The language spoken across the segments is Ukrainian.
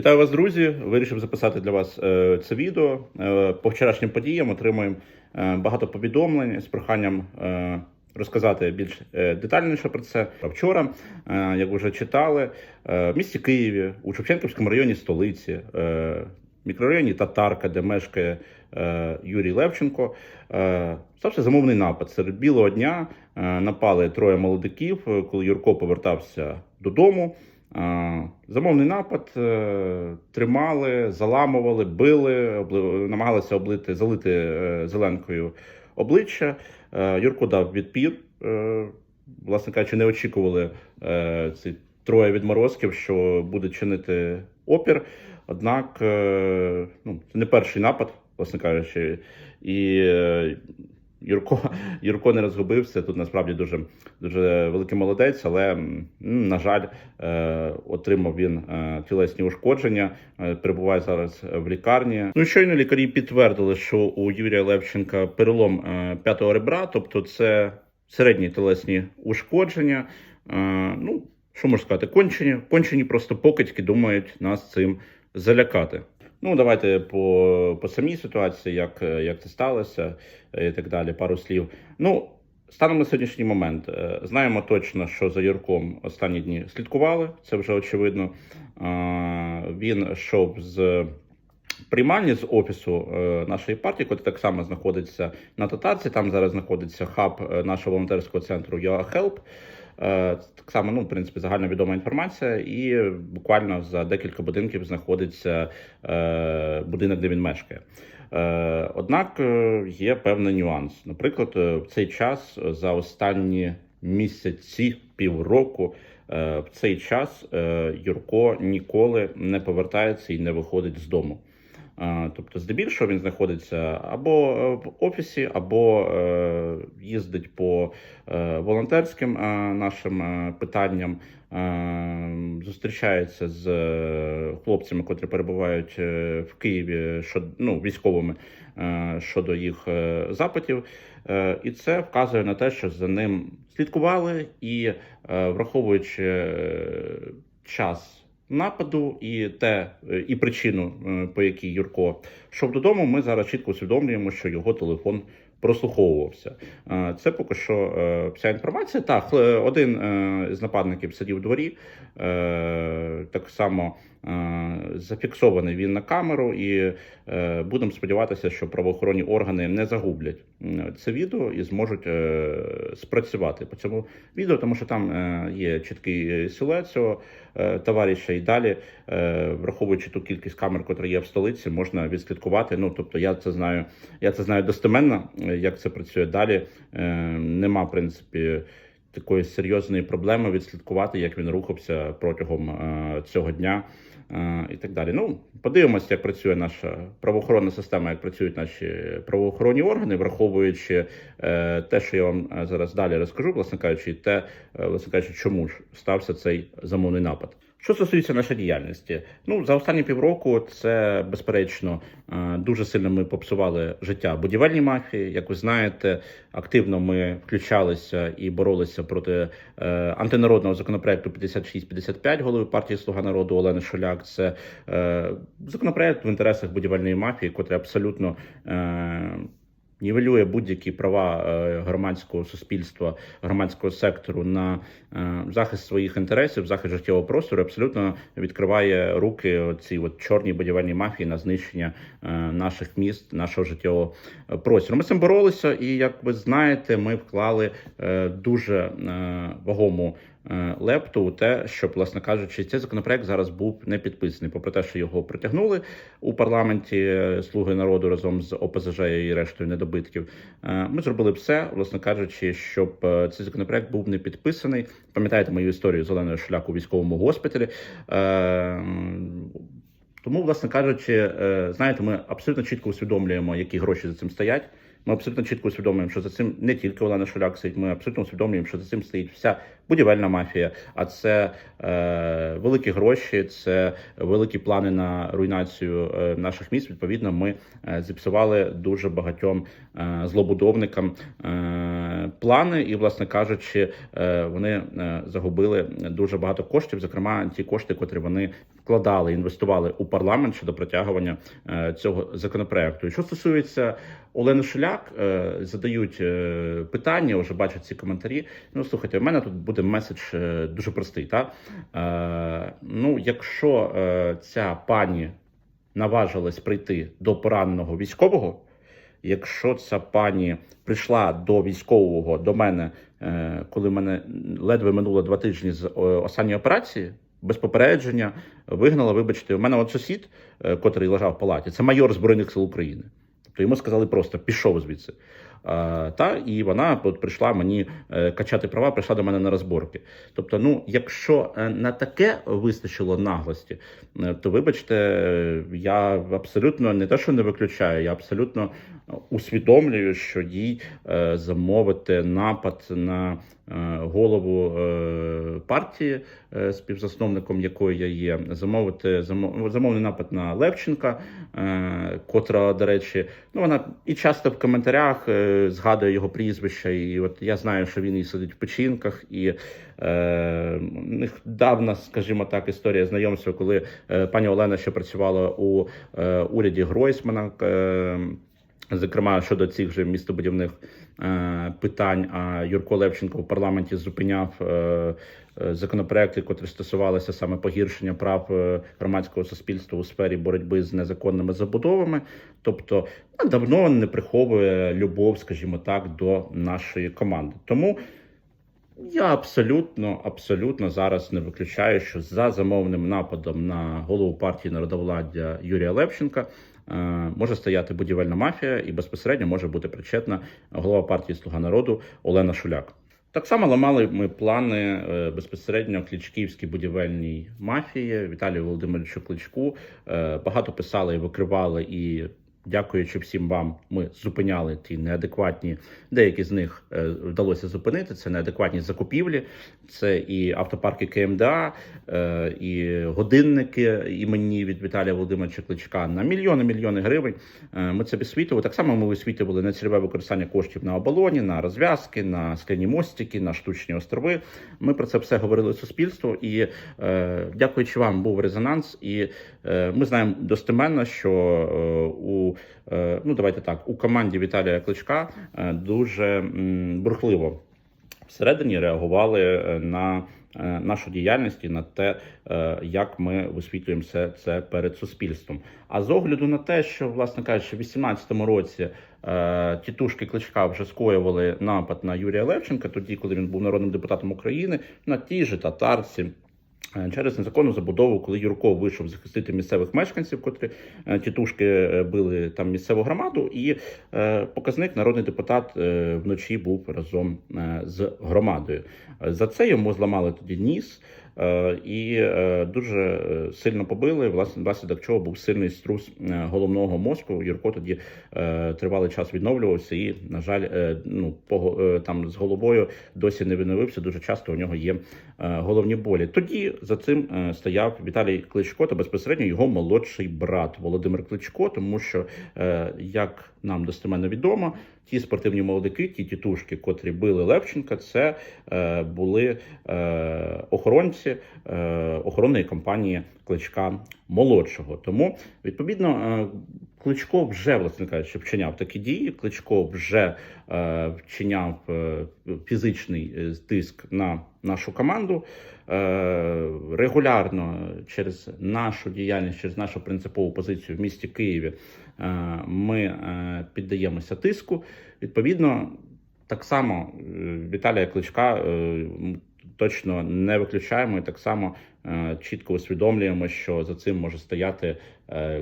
Вітаю вас, друзі! Вирішив записати для вас е, це відео. Е, по вчорашнім подіям отримуємо е, багато повідомлень з проханням розказати більш детальніше про це. Вчора, як вже читали, в місті Києві, у Шевченківському районі столиці, е, мікрорайоні Татарка, де мешкає Юрій Левченко, стався замовний напад. Серед білого дня напали троє молодиків, коли Юрко повертався додому. Е, Замовний напад е, тримали, заламували, били, намагалися облити, залити е, зеленкою обличчя. Юрко дав відпір. Власне кажучи, не очікували ці троє відморозків, що буде чинити опір. Однак, ну, це не перший напад, власне кажучи, і Юрко, Юрко не розгубився. Тут насправді дуже, дуже великий молодець, але на жаль, е, отримав він е, тілесні ушкодження. е, Перебуває зараз в лікарні. Ну щойно лікарі підтвердили, що у Юрія Левченка перелом п'ятого ребра, тобто це середні тілесні ушкодження. Ну що можна сказати, кончені, кончені просто покидьки думають нас цим залякати. Ну, давайте по, по самій ситуації, як, як це сталося е, і так далі, пару слів. Ну, станом на сьогоднішній момент е, знаємо точно, що за Юрком останні дні слідкували, це вже очевидно. Е, Він йшов з приймальні з офісу нашої партії, який так само знаходиться на татарці. Там зараз знаходиться хаб нашого волонтерського центру YoaHelp. Е, Так само, ну, в принципі, загальновідома інформація, і буквально за декілька будинків знаходиться е, будинок, де він мешкає. Е, Однак е, є певний нюанс. Наприклад, е, в цей час е, за останні місяці, півроку, е, в цей час е, Юрко ніколи не повертається і не виходить з дому. Тобто, здебільшого він знаходиться або е, в офісі, або е, їздить по е, волонтерським нашим питанням, зустрічається з хлопцями, котрі перебувають в Києві, ну, військовими щодо їх запитів. І це вказує на те, що за ним слідкували, і враховуючи час нападу і те, е, і причину, е, по якій Юрко йшов додому, ми зараз чітко усвідомлюємо, що його телефон прослуховувався. Е, Це поки що вся інформація. Так, один з нападників сидів у дворі, так само зафіксований він на камеру, і е, будемо сподіватися, що правоохоронні органи не загублять це відео і зможуть е, спрацювати по цьому відео, тому що там е, є чіткий силует цього е, товариша, і далі, е, враховуючи ту кількість камер, котра є в столиці, можна відслідкувати. Ну тобто, я це знаю, я це знаю достеменно, е, як це працює далі. Е, Нема в принципі. Такої серйозної проблеми відслідкувати, як він рухався протягом е, цього дня е, і так далі. Ну, подивимося, як працює наша правоохоронна система, як працюють наші правоохоронні органи, враховуючи е, те, що я вам зараз далі розкажу, власне кажучи, те, власне кажучи, чому ж стався цей замовний напад. Що стосується нашої діяльності, ну за останні півроку це безперечно е, дуже сильно ми попсували життя будівельній мафії. Як ви знаєте, активно ми включалися і боролися проти е, антинародного законопроекту 5655 голови партії Слуга народу Олени Шуляк. Це е, законопроект в інтересах будівельної мафії, котрий абсолютно. Нівелює будь-які права е, громадського суспільства, громадського сектору на е, захист своїх інтересів, захист життєвого простору, абсолютно відкриває руки цій от чорній будівельній мафії на знищення е, наших міст, нашого життєвого простору. Ми з цим боролися, і як ви знаєте, ми вклали дуже вагому лепту у те, щоб, власне кажучи, цей законопроект зараз був не підписаний, попри те, що його притягнули у парламенті е, слуги народу разом з ОПЗЖ і рештою недобитків. Е, Ми зробили все, власне кажучи, щоб е, цей законопроект був не підписаний. Пам'ятаєте мою історію з Оленою Шляк у військовому госпіталі. Е, Тому, власне кажучи, е, знаєте, ми абсолютно чітко усвідомлюємо, які гроші за цим стоять. Ми абсолютно чітко усвідомлюємо, що за цим не тільки Олена Шуляк стоїть. Ми абсолютно усвідомлюємо, що за цим стоїть вся будівельна мафія. А це е, великі гроші, це великі плани на руйнацію е, наших міст. Відповідно, ми е, зіпсували дуже багатьом е, злобудовникам плани, і, власне кажучи, вони загубили дуже багато коштів. Зокрема, ті кошти, котрі вони вкладали, інвестували у парламент щодо протягування цього законопроекту. І що стосується Олени Шуляк, задають питання, вже бачать ці коментарі. Ну слухайте, у мене тут буде меседж е, дуже простий. Та? Е, ну, якщо е, ця пані наважилась прийти до пораненого військового. Якщо ця пані прийшла до військового до мене, е, коли мене ледве минуло два тижні з е, останньої операції, без попередження вигнала, вибачте, у мене от сусід, е, котрий лежав в палаті, це майор Збройних сил України. Тобто йому сказали просто пішов звідси. Та і вона от прийшла мені е, качати права, прийшла до мене на розборки. Тобто, ну, якщо е, на таке вистачило наглості, е, то вибачте, я абсолютно не те, що не виключаю, я абсолютно усвідомлюю, що їй е, замовити напад на е, голову е, партії, співзасновником якої я є, замовити замо- замовний напад на Левченка, котра, до речі, ну вона і часто в коментарях згадує його прізвище. І от я знаю, що він і сидить в печінках, і е, давна, скажімо так, історія знайомства, коли пані Олена ще працювала у уряді Гройсмана. Зокрема, щодо цих же містобудівних е, питань, а Юрко Левченко в парламенті зупиняв е, е, законопроекти, котрі стосувалися саме погіршення прав е, громадського суспільства у сфері боротьби з незаконними забудовами. Тобто ну, давно не приховує любов, скажімо так, до нашої команди. Тому я абсолютно, абсолютно зараз не виключаю, що за замовним нападом на голову партії народовладдя Юрія Левченка може стояти будівельна мафія і безпосередньо може бути причетна голова партії Слуга народу Олена Шуляк. Так само ламали ми плани е, безпосередньо клічківській будівельній мафії Віталію Володимировичу Кличку. Е, Багато писали і викривали і. Дякуючи всім вам, ми зупиняли ті неадекватні. Деякі з них е, вдалося зупинити. Це неадекватні закупівлі, це і автопарки КМДА, е, і годинники імені від Віталія Володимировича Кличка на мільйони мільйони гривень. Е, Ми це висвітлювали. Так само ми висвітлювали нецільове використання коштів на оболоні, на розв'язки, на скляні мостики, на штучні острови. Ми про це все говорили суспільству, і дякуючи вам, був резонанс. І ми знаємо достеменно, що е, у е, ну давайте так у команді Віталія Кличка е, дуже бурхливо всередині реагували е, на нашу діяльність і на те, як ми висвітлюємо все це перед суспільством. А з огляду на те, що, власне кажучи, в 2018 році тітушки Кличка вже скоювали напад на Юрія Левченка, тоді, коли він був народним депутатом України, на тій же татарці. Е, Через незаконну забудову, коли Юрко вийшов захистити місцевих мешканців, котрі е, тітушки е, били там місцеву громаду, і показник народний депутат вночі був разом з громадою. За це йому зламали тоді ніс. Е, І е, дуже е, сильно побили, власне, внаслідок чого був сильний струс головного мозку. Юрко тоді тривалий час відновлювався, і, на жаль, ну, там з головою досі не відновився. Дуже часто у нього є головні болі. Тоді за цим стояв Віталій Кличко та безпосередньо його молодший брат Володимир Кличко, тому що, як нам достеменно відомо, ті спортивні молодики, ті тітушки, котрі били Левченка, це е, були е, охоронці е, охоронної компанії Кличка молодшого. Тому відповідно. Е, Кличко вже, власне кажучи, вчиняв такі дії. Кличко вже е, вчиняв е, фізичний е, тиск на нашу команду. Е, регулярно через нашу діяльність, через нашу принципову позицію в місті Києві ми е, піддаємося тиску. Відповідно, так само е, Віталія Кличка е, точно не виключаємо. І так само е, чітко усвідомлюємо, що за цим може стояти е,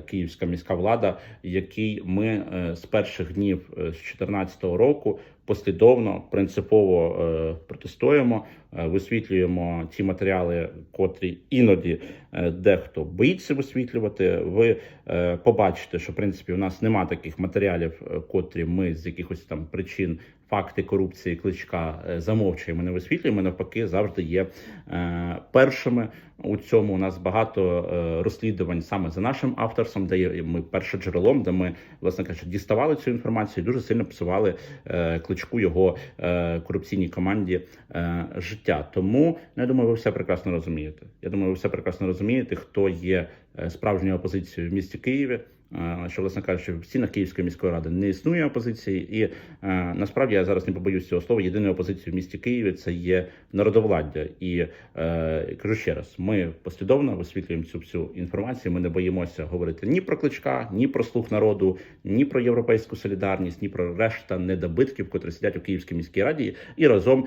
київська міська влада, якій ми е, з перших днів е, з 2014 року послідовно принципово е, протестуємо, е, висвітлюємо ті матеріали, котрі іноді е, дехто боїться висвітлювати. Ви е, побачите, що в принципі у нас нема таких матеріалів, е, котрі ми з якихось там причин. Факти корупції кличка е, замовчуємо, не висвітлюємо. Навпаки, завжди є е, першими у цьому. У нас багато е, розслідувань саме за нашим авторством, де ми першоджерелом, де ми, власне кажучи, діставали цю інформацію, дуже сильно псували кличку його корупційній команді життя. Тому ну, я думаю, ви все прекрасно розумієте. Я думаю, ви все прекрасно розумієте, хто є справжньою опозицією в місті Києві. Е, Що, власне кажучи, в стінах Київської міської ради не існує опозиції, і е, насправді я зараз не побоюсь цього слова. Єдиною опозицією в місті Києві це є народовладдя. І е, кажу ще раз: ми послідовно висвітлюємо цю всю інформацію. Ми не боїмося говорити ні про кличка, ні про слух народу, ні про європейську солідарність, ні про решта недобитків, котрі сидять у Київській міській раді, і разом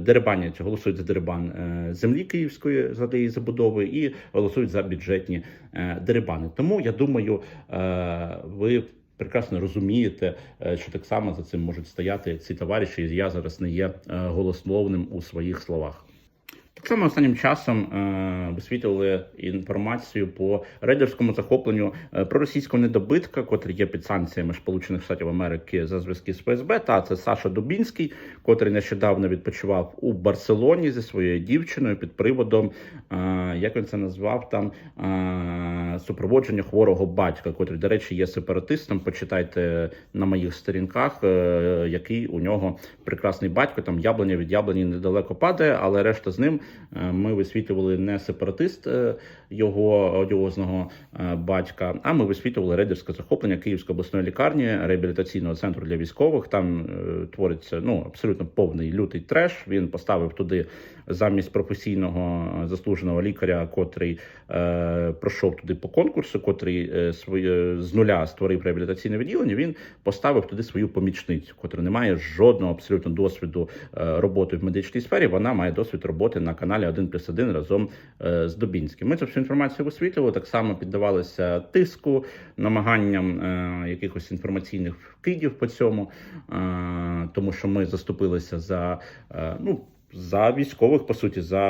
дерибанять, голосують за дерибан е, землі київської за її забудови і голосують за бюджетні дерибани. Тому я думаю, е, ви. Прекрасно розумієте, е, що так само за цим можуть стояти ці товариші. і Я зараз не є е, голословним у своїх словах. Само останнім часом е, висвітлювали інформацію по рейдерському захопленню е, проросійського недобитка, котрий є під санкціями Сполучених Штатів Америки за зв'язки з ФСБ. Та це Саша Дубінський, котрий нещодавно відпочивав у Барселоні зі своєю дівчиною під приводом, е, як він це назвав там супроводження хворого батька, котрий, до речі, є сепаратистом. Почитайте на моїх сторінках, який у нього прекрасний батько. Там яблуня від яблуні недалеко падає, але решта з ним ми висвітлювали не сепаратист е, його одіозного е, батька, а ми висвітлювали рейдерське захоплення Київської обласної лікарні реабілітаційного центру для військових. Там е, твориться ну абсолютно повний лютий треш. Він поставив туди замість професійного е, заслуженого лікаря, котрий е, пройшов туди по конкурсу, котрий е, своє з нуля створив реабілітаційне відділення. Він поставив туди свою помічницю, котра не має жодного абсолютно досвіду е, роботи в медичній сфері. Вона має досвід роботи на каналі 1 плюс 1 разом е, з Дубінським. Ми цю всю інформацію висвітлювали, так само піддавалися тиску, намаганням е, якихось інформаційних вкидів по цьому, е, тому що ми заступилися за е, ну. За військових, по суті, за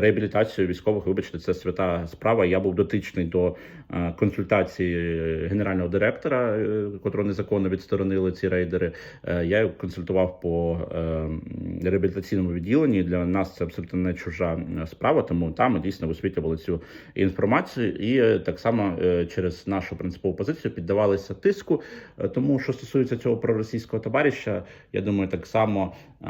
реабілітацію військових, вибачте, це свята справа. Я був дотичний до консультації генерального директора, е, котрого незаконно відсторонили ці рейдери. Е, Я консультував по е, реабілітаційному відділенні. Для нас це абсолютно не чужа е, справа, тому там дійсно висвітлювали цю інформацію, і е, так само е, через нашу принципову позицію піддавалися тиску. Е, Тому що стосується цього проросійського товариша, я думаю, так само е,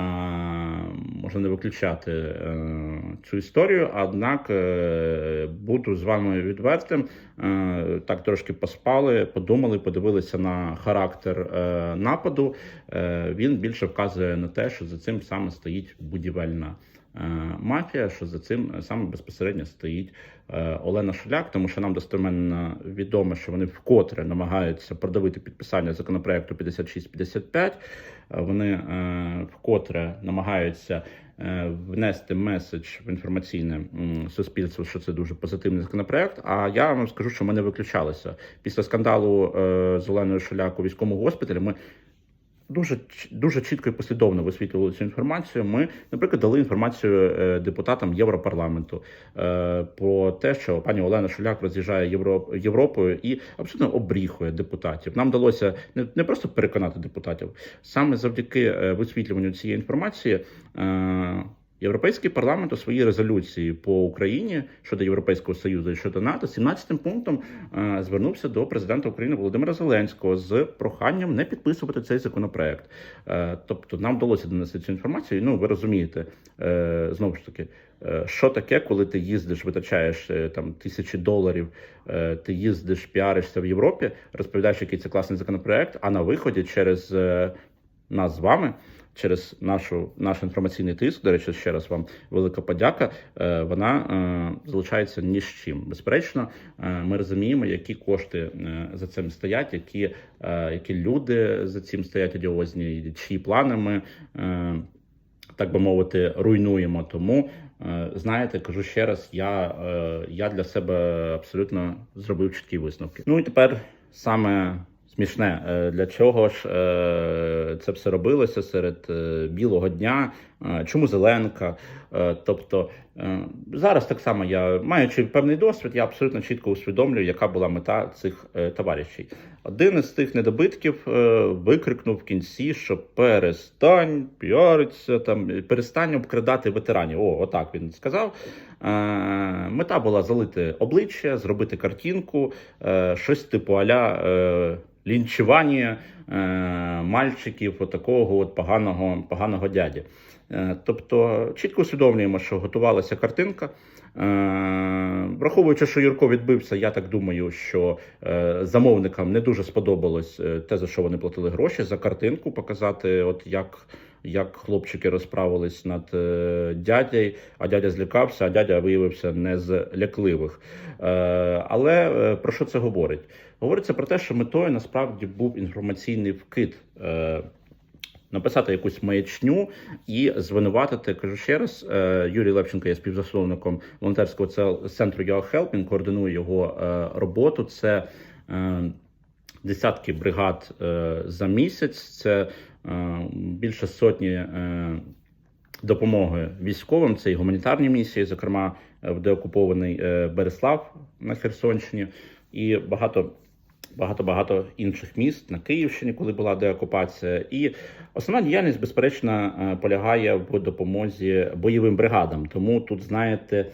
можна не виключати е, цю історію. Однак е, буду з вами відвертим. Е, так трошки поспали, подумали, подивилися на характер е, нападу. Е, він більше вказує на те, що за цим саме стоїть будівельна. Е, Мафія, що за цим саме безпосередньо стоїть е, Олена Шуляк, тому що нам достеменно відомо, що вони вкотре намагаються продавити підписання законопроекту 5655. Е, Вони е, вкотре намагаються е, внести меседж в інформаційне суспільство, що це дуже позитивний законопроект. А я вам скажу, що ми не виключалися після скандалу е, з Оленою Шуляк у військовому госпіталі. Ми дуже дуже чітко і послідовно висвітлювали цю інформацію. Ми, наприклад, дали інформацію е, депутатам Європарламенту е, про те, що пані Олена Шуляк роз'їжджає Євро- Європою і абсолютно обріхує депутатів. Нам вдалося не, не просто переконати депутатів, саме завдяки е, висвітлюванню цієї інформації. Європейський парламент у своїй резолюції по Україні щодо Європейського союзу і щодо НАТО 17 пунктом е, звернувся до президента України Володимира Зеленського з проханням не підписувати цей законопроект. Е, тобто нам вдалося донести цю інформацію. Ну ви розумієте, е, знову ж таки, що таке, коли ти їздиш, витрачаєш там тисячі доларів, ти їздиш, піаришся в Європі, розповідаєш, який це класний законопроект, а на виході через нас з вами через нашу наш інформаційний тиск. До речі, ще раз вам велика подяка. е, Вона е, залишається ні з чим. Безперечно, е, ми розуміємо, які кошти за цим стоять, які, які люди за цим стоять одіозні, чиї плани ми. Так би мовити, руйнуємо. Тому Знаєте, кажу ще раз, я, я для себе абсолютно зробив чіткі висновки. Ну і тепер саме смішне, е, для чого ж е, це все робилося серед е, білого дня? Чому Зеленка? Тобто зараз так само я, маючи певний досвід, я абсолютно чітко усвідомлюю, яка була мета цих товаришів. Один із тих недобитків викрикнув в кінці, що перестань піаритися, там перестань обкрадати ветеранів. О, отак він сказав. Мета була залити обличчя, зробити картинку, щось типу аля лінчування е, мальчиків, отакого от поганого, поганого дяді. Е, Тобто чітко усвідомлюємо, що готувалася картинка. Е, Враховуючи, що Юрко відбився, я так думаю, що е, замовникам не дуже сподобалось е, те, за що вони платили гроші, за картинку показати, от як, як хлопчики розправились над е, дядей, а дядя злякався, а дядя виявився не з лякливих. Е, Але е, про що це говорить? Говориться про те, що метою насправді був інформаційний вкид. Написати якусь маячню і звинуватити, кажу ще раз. Юрій Левченко є співзасновником волонтерського це- центру Your Help, координує його роботу. Це десятки бригад за місяць. Це більше сотні е, допомоги військовим. Це і гуманітарні місії, зокрема е, в деокупований е, Береслав на Херсонщині, і багато. Багато багато інших міст на Київщині, коли була деокупація, і основна діяльність, безперечно, е, полягає в допомозі бойовим бригадам. Тому тут, знаєте, е,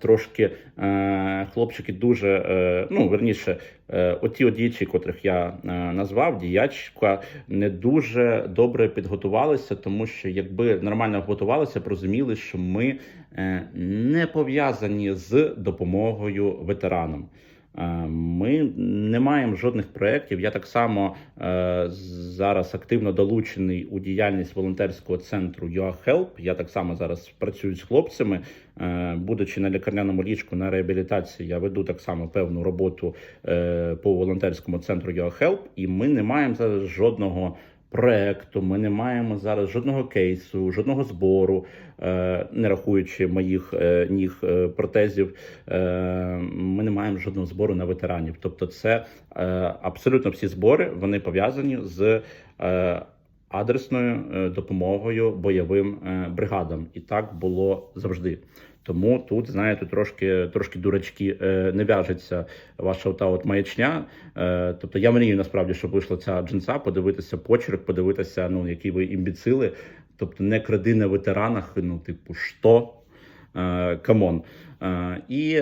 трошки е, хлопчики дуже е, ну верніше, е, оті одічі, котрих я е, назвав, діячка не дуже добре підготувалися, тому що якби нормально готувалися, розуміли, що ми е, не пов'язані з допомогою ветеранам. Е, Ми не маємо жодних проєктів. Я так само е, зараз активно долучений у діяльність волонтерського центру Your Help. Я так само зараз працюю з хлопцями. Е, Будучи на лікарняному ліжку на реабілітації, я веду так само певну роботу по волонтерському центру Your Help, і ми не маємо зараз жодного. Проекту ми не маємо зараз жодного кейсу, жодного збору, е, не рахуючи моїх е, ніг е, протезів. Ми не маємо жодного збору на ветеранів. Тобто, це абсолютно всі збори вони пов'язані з адресною допомогою бойовим бригадам, і так було завжди. Тому тут, знаєте, трошки трошки дурачки е, не в'яжеться ваша ота от маячня. Е, тобто я мрію насправді, щоб вийшла ця джинса, подивитися почерк, подивитися, ну які ви імбіцили. Тобто не кради на ветеранах, ну, типу, що? Е, Камон. І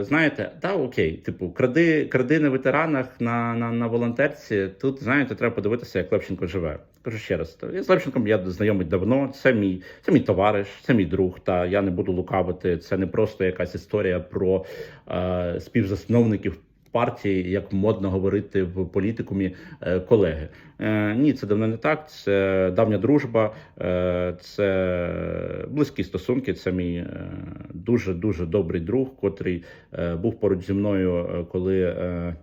знаєте, та окей, типу, кради, кради на ветеранах на, на, на волонтерці. Тут знаєте, треба подивитися, як Левченко живе. Кажу ще раз, з Левченком я знайомий давно. Це мій, це мій товариш, це мій друг. Та я не буду лукавити. Це не просто якась історія про е, співзасновників. Партії, як модно говорити в політикумі, е, колеги. Е, Ні, це давно не так. Це давня дружба, е, це близькі стосунки. Це мій е, дуже дуже добрий друг, котрий е, був поруч зі мною, е, коли, е,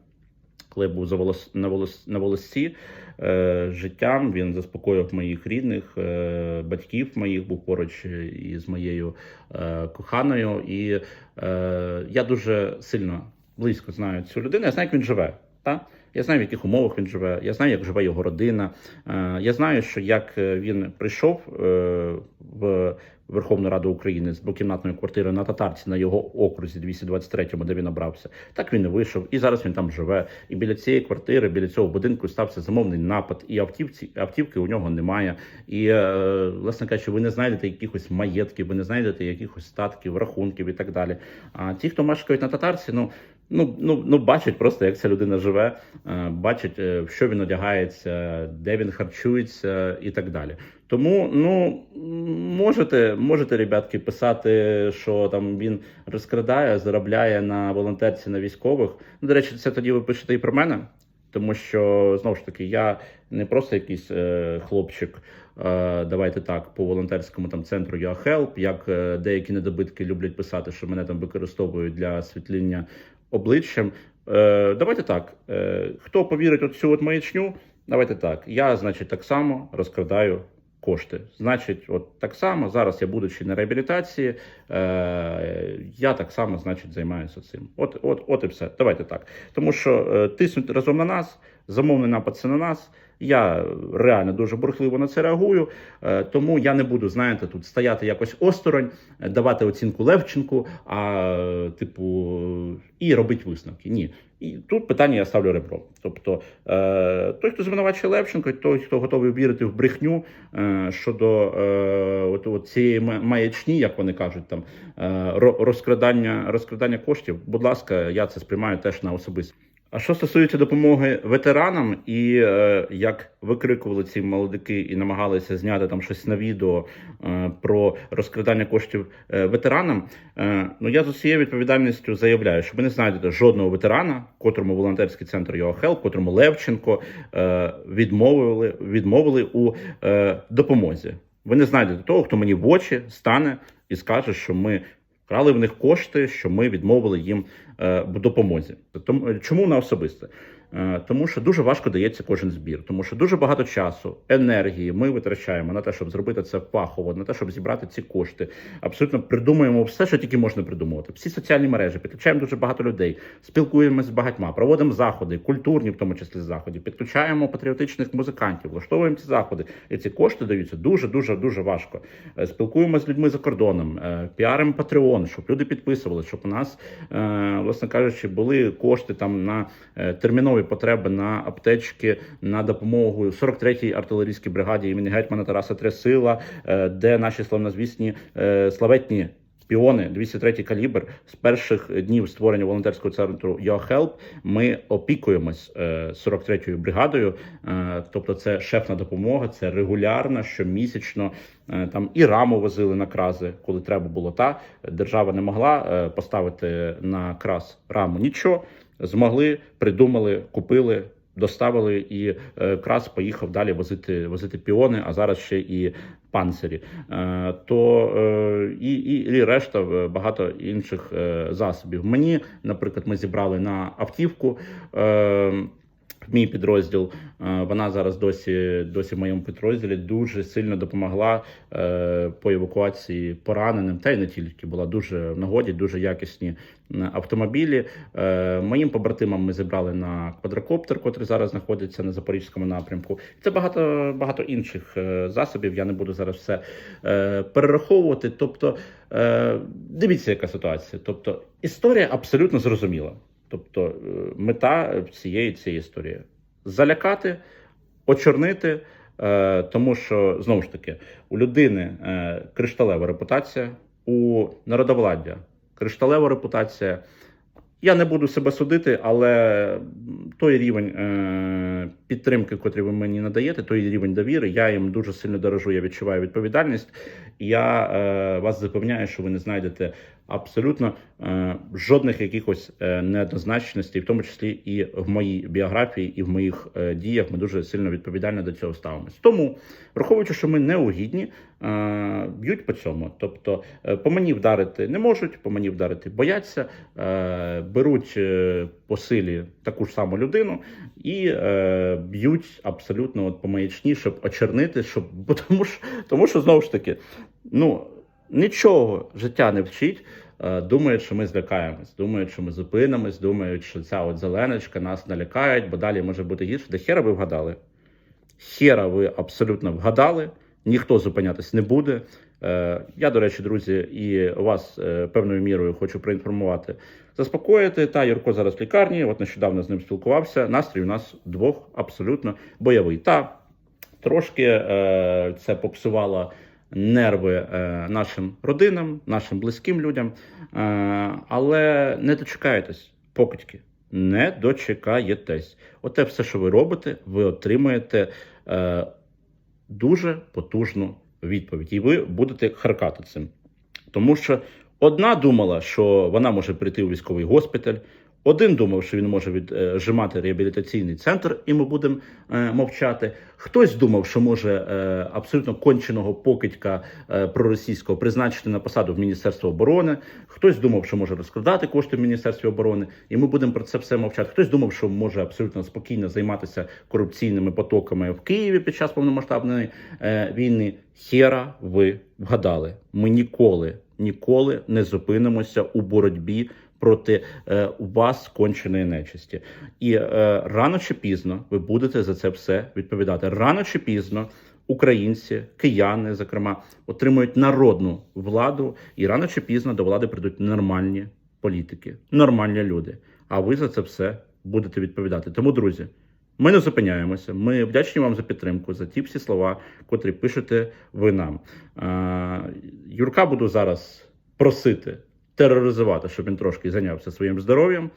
коли був за волос, на, волос, на волосці е, життям. Він заспокоїв моїх рідних, е, батьків моїх, був поруч із моєю е, коханою. І е, я дуже сильно близько знаю цю людину. Я знаю, як він живе. Та? Я знаю, в яких умовах він живе, я знаю, як живе його родина. Е, Я знаю, що як е, він прийшов е, в Верховну Раду України з двокімнатної квартири на татарці на його окрузі 223-му, де він обрався, так він і вийшов, і зараз він там живе. І біля цієї квартири, біля цього будинку стався замовний напад, і автівці автівки у нього немає. І е, власне кажучи, ви не знайдете якихось маєтків, ви не знайдете якихось статків, рахунків і так далі. А ті, хто мешкають на татарці, ну. Ну, ну, ну, бачать просто, як ця людина живе, е, бачать, е, в що він одягається, де він харчується і так далі. Тому, ну можете, можете, ребятки, писати, що там він розкрадає, заробляє на волонтерці на військових. Ну, до речі, це тоді ви пишете і про мене. Тому що знову ж таки я не просто якийсь е, хлопчик, е, давайте так, по волонтерському там центру Я Help, як е, деякі недобитки люблять писати, що мене там використовують для освітлення обличчям. Е, давайте так. Хто повірить у цю от маячню? Давайте так. Я, значить, так само розкрадаю кошти. Значить, от так само зараз я будучи на реабілітації, е, я так само, значить, займаюся цим. От, от, от і все. Давайте так. Тому що е, тиснуть разом на нас, замовний напад це на нас. Я реально дуже бурхливо на це реагую, е, тому я не буду, знаєте, тут стояти якось осторонь, е, давати оцінку Левченку, а типу, і робити висновки. Ні. І тут питання я ставлю ребро. Тобто, е, той, хто звинувачує Левченко, той, хто готовий вірити в брехню щодо от, от цієї маячні, як вони кажуть, там розкрадання, розкрадання коштів. Будь ласка, я це сприймаю теж на особисто. А що стосується допомоги ветеранам, і е, як викрикували ці молодики і намагалися зняти там щось на відео е, про розкрадання коштів е, ветеранам, ну я з усією відповідальністю заявляю, що ви не знайдете жодного ветерана, котрому волонтерський центр ЮАХЕЛ, котрому Левченко відмовили, відмовили у допомозі. Ви не знайдете того, хто мені в очі стане і скаже, що ми крали в них кошти, що ми відмовили їм допомозі. Тому чому на особисте? Е, Тому що дуже важко дається кожен збір, тому що дуже багато часу, енергії ми витрачаємо на те, щоб зробити це фахово, на те, щоб зібрати ці кошти. Абсолютно придумуємо все, що тільки можна придумувати. Всі соціальні мережі підключаємо дуже багато людей, спілкуємося з багатьма, проводимо заходи, культурні, в тому числі заходи, підключаємо патріотичних музикантів, влаштовуємо ці заходи. І ці кошти даються дуже, дуже, дуже важко. Е, Спілкуємося з людьми за кордоном, е, піаримо Patreon, щоб люди підписували, щоб у нас, власне кажучи, були кошти там на термінові потреби на аптечки, на допомогу 43-й артилерійській бригаді імені гетьмана Тараса Трясила, е, де наші славнозвісні е, славетні. Піони 203 калібр з перших днів створення волонтерського центру YoHelp ми опікуємось е, 43-ю бригадою. Е, Тобто, це шефна допомога, це регулярна, щомісячно. Там і раму возили на крази, коли треба було. Та держава не могла поставити на крас раму. Нічого змогли, придумали, купили. Доставили і е, крас поїхав далі возити возити піони, а зараз ще і панцирі. Е, то е, і, і, і решта багато інших засобів. Мені, наприклад, ми зібрали на автівку. Мій підрозділ Е, вона зараз досі досі в моєму підрозділі дуже сильно допомогла е, по евакуації пораненим, та й не тільки була дуже в нагоді, дуже якісні автомобілі. Е, Моїм побратимам ми зібрали на квадрокоптер, котрий зараз знаходиться на запорізькому напрямку. Це багато багато інших засобів. Я не буду зараз все перераховувати. Тобто, дивіться, яка ситуація. Тобто, історія абсолютно зрозуміла. Тобто, е, мета цієї цієї історії залякати, очорнити, е, тому що знову ж таки у людини е, кришталева репутація, у народовладдя кришталева репутація. Я не буду себе судити, але той рівень е, підтримки, котрий ви мені надаєте, той рівень довіри, я їм дуже сильно дорожу, я відчуваю відповідальність. Я е, вас запевняю, що ви не знайдете абсолютно е, жодних якихось е, неоднозначностей, в тому числі і в моїй біографії, і в моїх е, діях. Ми дуже сильно відповідально до цього ставимось. Тому, враховуючи, що ми неугідні, е, б'ють по цьому. Тобто, е, по мені вдарити не можуть, по мені вдарити бояться, е, беруть е, по силі таку ж саму людину і е, б'ють абсолютно от по маячні, щоб очернити, щоб тому що, тому що знову ж таки, ну нічого життя не вчить. Е, Думають, що ми злякаємось, думають, що ми зупинимось, думають, що ця от зеленочка нас налякають, бо далі може бути гірше. Де хера ви вгадали? Хера ви абсолютно вгадали, ніхто зупинятись не буде. Е, Я, до речі, друзі, і вас е, певною мірою хочу проінформувати, заспокоїти. Та Юрко зараз в лікарні. От нещодавно з ним спілкувався. Настрій у нас двох абсолютно бойовий. Та трошки е, це попсувало нерви нашим родинам, нашим близьким людям. Але не дочекайтесь, покидьки. Не дочекаєтесь. Оте все, що ви робите, ви отримаєте е, дуже потужну відповідь, і ви будете харкати цим. Тому що одна думала, що вона може прийти у військовий госпіталь, Один думав, що він може віджимати реабілітаційний центр, і ми будемо е, мовчати. Хтось думав, що може е, абсолютно конченого покидька е, проросійського призначити на посаду в Міністерство оборони. Хтось думав, що може розкрадати кошти в Міністерстві оборони, і ми будемо про це все мовчати. Хтось думав, що може абсолютно спокійно займатися корупційними потоками в Києві під час повномасштабної е, війни. Хера ви вгадали. Ми ніколи, ніколи не зупинимося у боротьбі проти е, вас конченої нечисті. І е, рано чи пізно ви будете за це все відповідати. Рано чи пізно українці, кияни, зокрема, отримують народну владу, і рано чи пізно до влади прийдуть нормальні політики, нормальні люди. А ви за це все будете відповідати. Тому, друзі. Ми не зупиняємося. Ми вдячні вам за підтримку, за ті всі слова, котрі пишете ви нам. Е, Юрка буду зараз просити тероризувати, щоб він трошки зайнявся своїм здоров'ям.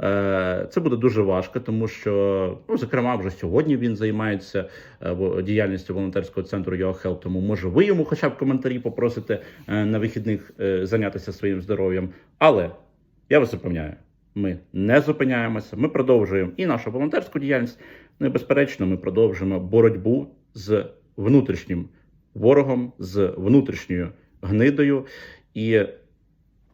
Е, Це буде дуже важко, тому що, ну, зокрема, вже сьогодні він займається е, діяльністю волонтерського центру YoHealth, тому може ви йому хоча б коментарі попросите е, на вихідних зайнятися своїм здоров'ям. Але я вас запевняю, ми не зупиняємося. Ми продовжуємо і нашу волонтерську діяльність. Ну і безперечно, ми продовжуємо боротьбу з внутрішнім ворогом, з внутрішньою гнидою, і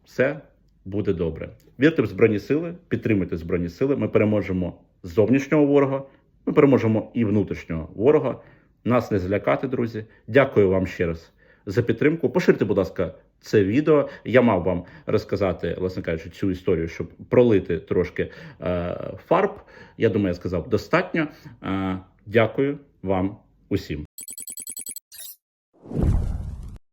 все буде добре. Вірте в збройні сили, підтримуйте збройні сили. Ми переможемо зовнішнього ворога, ми переможемо і внутрішнього ворога. Нас не злякати, друзі. Дякую вам ще раз за підтримку. Поширте, будь ласка, це відео. Я мав вам розказати, власне кажучи, цю історію, щоб пролити трошки е, фарб. Я думаю, я сказав достатньо. Е, дякую вам усім.